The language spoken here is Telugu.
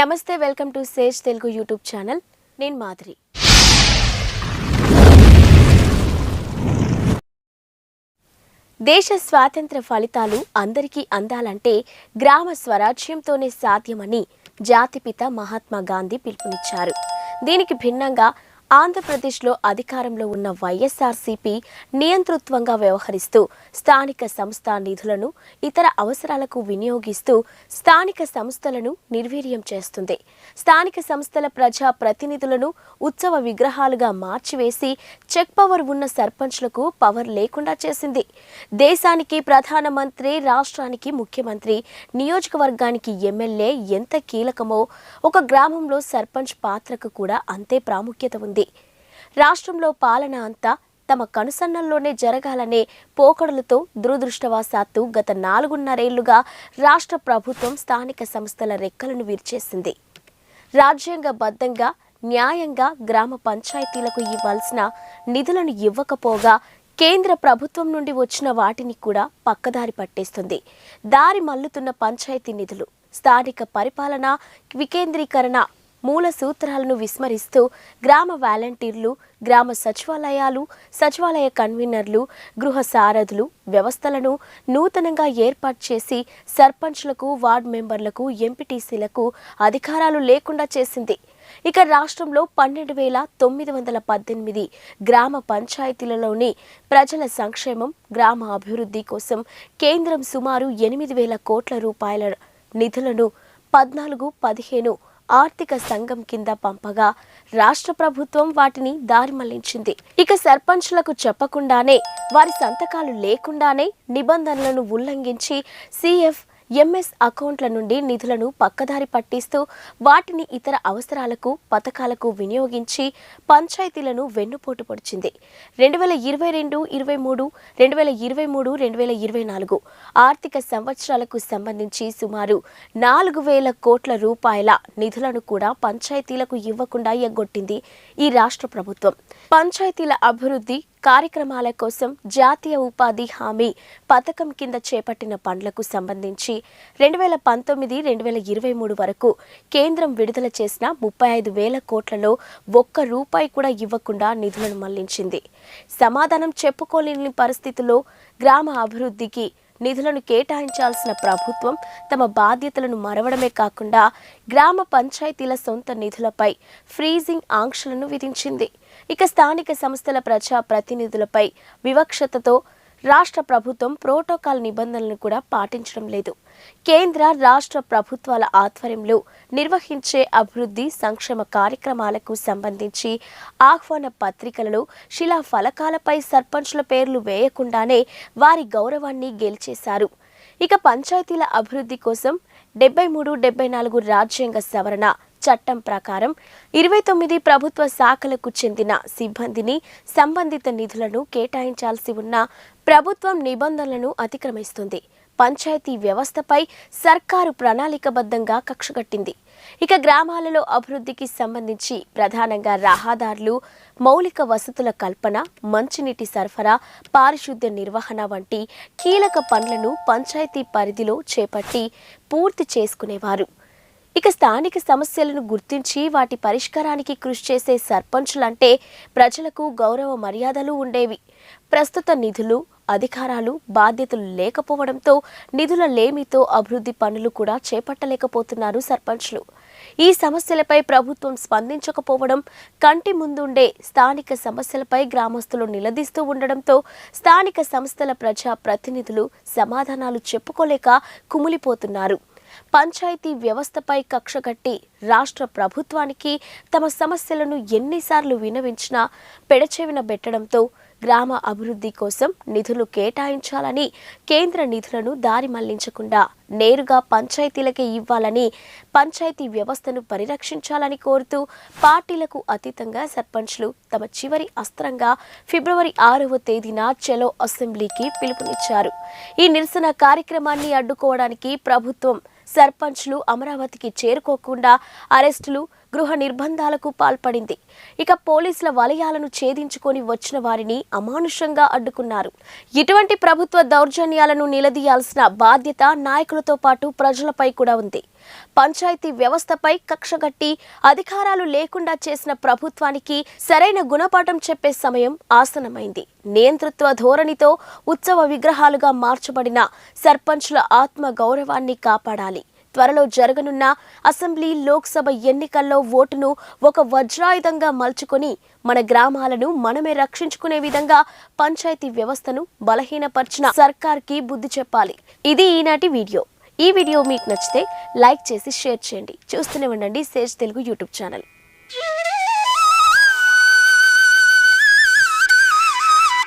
నమస్తే welcome to sage Telugu YouTube channel. నేను మాధురి. దేశ స్వాతంత్ర ఫలితాలు అందరికీ అందాలంటే గ్రామ స్వరాజ్యంతోనే సాధ్యమని జాతిపిత మహాత్మా గాంధీ పిలుపునిచ్చారు. దీనికి భిన్నంగా ఆంధ్రప్రదేశ్లో అధికారంలో ఉన్న వైఎస్ఆర్సీపీ నియంతృత్వంగా వ్యవహరిస్తూ స్థానిక సంస్థ నిధులను ఇతర అవసరాలకు వినియోగిస్తూ స్థానిక సంస్థలను నిర్వీర్యం చేస్తుంది. స్థానిక సంస్థల ప్రజా ప్రతినిధులను ఉత్సవ విగ్రహాలుగా మార్చివేసి చెక్ పవర్ ఉన్న సర్పంచ్లకు పవర్ లేకుండా చేసింది. దేశానికి ప్రధానమంత్రి రాష్ట్రానికి ముఖ్యమంత్రి నియోజకవర్గానికి ఎమ్మెల్యే ఎంత కీలకమో ఒక గ్రామంలో సర్పంచ్ పాత్రకు కూడా అంతే ప్రాముఖ్యత ఉంది. రాష్ట్రంలో పాలన అంతా తమ కనుసన్నల్లోనే జరగాలనే పోకడలతో దురదృష్టవశాత్తు గత నాలుగున్నరేళ్ళుగా రాష్ట్ర ప్రభుత్వం స్థానిక సంస్థల రెక్కలను విరిచేసింది. రాజ్యాంగబద్ధంగా న్యాయంగా గ్రామ పంచాయతీలకు ఇవ్వాల్సిన నిధులను ఇవ్వకపోగా కేంద్ర ప్రభుత్వం నుండి వచ్చిన వాటిని కూడా పక్కదారి పట్టేస్తుంది. దారి మల్లుతున్న పంచాయతీ నిధులు స్థానిక పరిపాలన వికేంద్రీకరణ మూల సూత్రాలను విస్మరిస్తూ గ్రామ వాలంటీర్లు గ్రామ సచివాలయాలు సచివాలయ కన్వీనర్లు గృహ సారథులు వ్యవస్థలను నూతనంగా ఏర్పాటు చేసి సర్పంచ్లకు వార్డు మెంబర్లకు ఎంపీటీసీలకు అధికారాలు లేకుండా చేసింది. ఇక రాష్ట్రంలో పన్నెండు వేల తొమ్మిది వందల పద్దెనిమిది గ్రామ పంచాయతీలలోని ప్రజల సంక్షేమం గ్రామ అభివృద్ధి కోసం కేంద్రం సుమారు ఎనిమిది వేల కోట్ల రూపాయల నిధులను పద్నాలుగు పదిహేను ఆర్థిక సంఘం కింద పంపగా రాష్ట్ర ప్రభుత్వం వాటిని దారి మళ్ళించింది. ఇక సర్పంచ్లకు చెప్పకుండానే వారి సంతకాలు లేకుండానే నిబంధనలను ఉల్లంఘించి సిఎఫ్ ఎంఎస్ అకౌంట్ల నుండి నిధులను పక్కదారి పట్టిస్తూ వాటిని ఇతర అవసరాలకు పథకాలకు వినియోగించి పంచాయతీలను వెన్నుపోటు పొడిచింది. రెండు వేల ఇరవై రెండు ఇరవై మూడు రెండు వేల ఇరవై మూడు రెండు వేల ఇరవై నాలుగు ఆర్థిక సంవత్సరాలకు సంబంధించి సుమారు నాలుగు వేల కోట్ల రూపాయల నిధులను కూడా పంచాయతీలకు ఇవ్వకుండా ఎగ్గొట్టింది ఈ రాష్ట్ర ప్రభుత్వం. పంచాయతీల అభివృద్ధి కార్యక్రమాల కోసం జాతీయ ఉపాధి హామీ పథకం కింద చేపట్టిన పనులకు సంబంధించి రెండు వేల పంతొమ్మిది రెండు వేల ఇరవై మూడు వరకు కేంద్రం విడుదల చేసిన ముప్పై ఐదు వేల కోట్లలో ఒక్క రూపాయి కూడా ఇవ్వకుండా నిధులను మళ్ళించింది. సమాధానం చెప్పుకోలేని పరిస్థితుల్లో గ్రామ అభివృద్ధికి నిధులను కేటాయించాల్సిన ప్రభుత్వం తమ బాధ్యతలను మరవడమే కాకుండా గ్రామ పంచాయతీల సొంత నిధులపై ఫ్రీజింగ్ ఆంక్షలను విధించింది. ఇక స్థానిక సంస్థల ప్రజా ప్రతినిధులపై వివక్షతతో రాష్ట్ర ప్రభుత్వం ప్రోటోకాల్ నిబంధనలను కూడా పాటించడం లేదు. కేంద్ర రాష్ట్ర ప్రభుత్వాల ఆధ్వర్యంలో నిర్వహించే అభివృద్ధి సంక్షేమ కార్యక్రమాలకు సంబంధించి ఆహ్వాన పత్రికలలో శిలా ఫలకాలపై సర్పంచ్ల పేర్లు వేయకుండానే వారి గౌరవాన్ని గెలిచేశారు. ఇక పంచాయతీల అభివృద్ధి కోసం డెబ్బై మూడు డెబ్బై నాలుగు రాజ్యాంగ సవరణ చట్టం ప్రకారం ఇరవై తొమ్మిది ప్రభుత్వ శాఖలకు చెందిన సిబ్బందిని సంబంధిత నిధులను కేటాయించాల్సి ఉన్న ప్రభుత్వం నిబంధనలను అతిక్రమిస్తుంది. పంచాయతీ వ్యవస్థపై సర్కారు ప్రణాళికబద్ధంగా కక్షగట్టింది ఇక గ్రామాలలో అభివృద్ధికి సంబంధించి ప్రధానంగా రహదారులు మౌలిక వసతుల కల్పన మంచినీటి సరఫరా పారిశుద్ధ్య నిర్వహణ వంటి కీలక పనులను పంచాయతీ పరిధిలో చేపట్టి పూర్తి చేసుకునేవారు. ఇక స్థానిక సమస్యలను గుర్తించి వాటి పరిష్కారానికి కృషి చేసే సర్పంచులంటే ప్రజలకు గౌరవ మర్యాదలు ఉండేవి. ప్రస్తుత నిధులు అధికారాలు బాధ్యతలు లేకపోవడంతో నిధుల లేమితో అభివృద్ధి పనులు కూడా చేపట్టలేకపోతున్నారు సర్పంచ్లు. ఈ సమస్యలపై ప్రభుత్వం స్పందించకపోవడం కంటి ముందుండే స్థానిక సమస్యలపై గ్రామస్తులు నిలదీస్తూ ఉండడంతో స్థానిక సంస్థల ప్రజా ప్రతినిధులు సమాధానాలు చెప్పుకోలేక కుమిలిపోతున్నారు. పంచాయతీ వ్యవస్థపై కక్షగట్టి రాష్ట్ర ప్రభుత్వానికి తమ సమస్యలను ఎన్నిసార్లు వినవించినా పెడచెవిన పెట్టడంతో గ్రామ అభివృద్ధి కోసం నిధులు కేటాయించాలని కేంద్ర నిధులను దారి మళ్ళించకుండా నేరుగా పంచాయతీలకే ఇవ్వాలని పంచాయతీ వ్యవస్థను పరిరక్షించాలని కోరుతూ పార్టీలకు అతీతంగా సర్పంచ్లు తమ చివరి అస్త్రంగా ఫిబ్రవరి ఆరవ తేదీన చెలో అసెంబ్లీకి పిలుపునిచ్చారు. ఈ నిరసన కార్యక్రమాన్ని అడ్డుకోవడానికి ప్రభుత్వం సర్పంచ్లు అమరావతికి చేరుకోకుండా అరెస్టులు గృహ నిర్బంధాలకు పాల్పడింది. ఇక పోలీసుల వలయాలను ఛేదించుకొని వచ్చిన వారిని అమానుషంగా అడ్డుకున్నారు. ఇటువంటి ప్రభుత్వ దౌర్జన్యాలను నిలదీయాల్సిన బాధ్యత నాయకులతో పాటు ప్రజలపై కూడా ఉంది. పంచాయతీ వ్యవస్థపై కక్షగట్టి అధికారాలు లేకుండా చేసిన ప్రభుత్వానికి సరైన గుణపాఠం చెప్పే సమయం ఆసనమైంది నియంతృత్వ ధోరణితో ఉత్సవ విగ్రహాలుగా మార్చబడిన సర్పంచ్ల ఆత్మ గౌరవాన్ని కాపాడాలి. త్వరలో జరగనున్న అసెంబ్లీ లోక్సభ ఎన్నికల్లో ఓటును ఒక వజ్రాయుధంగా మలుచుకొని మన గ్రామాలను మనమే రక్షించుకునే విధంగా పంచాయతీ వ్యవస్థను బలహీనపరిచిన సర్కార్కి బుద్ధి చెప్పాలి. ఇది ఈనాటి వీడియో. ఈ వీడియో మీకు నచ్చితే లైక్ చేసి షేర్ చేయండి. చూస్తూనే ఉండండి సేజ్ తెలుగు యూట్యూబ్ ఛానల్.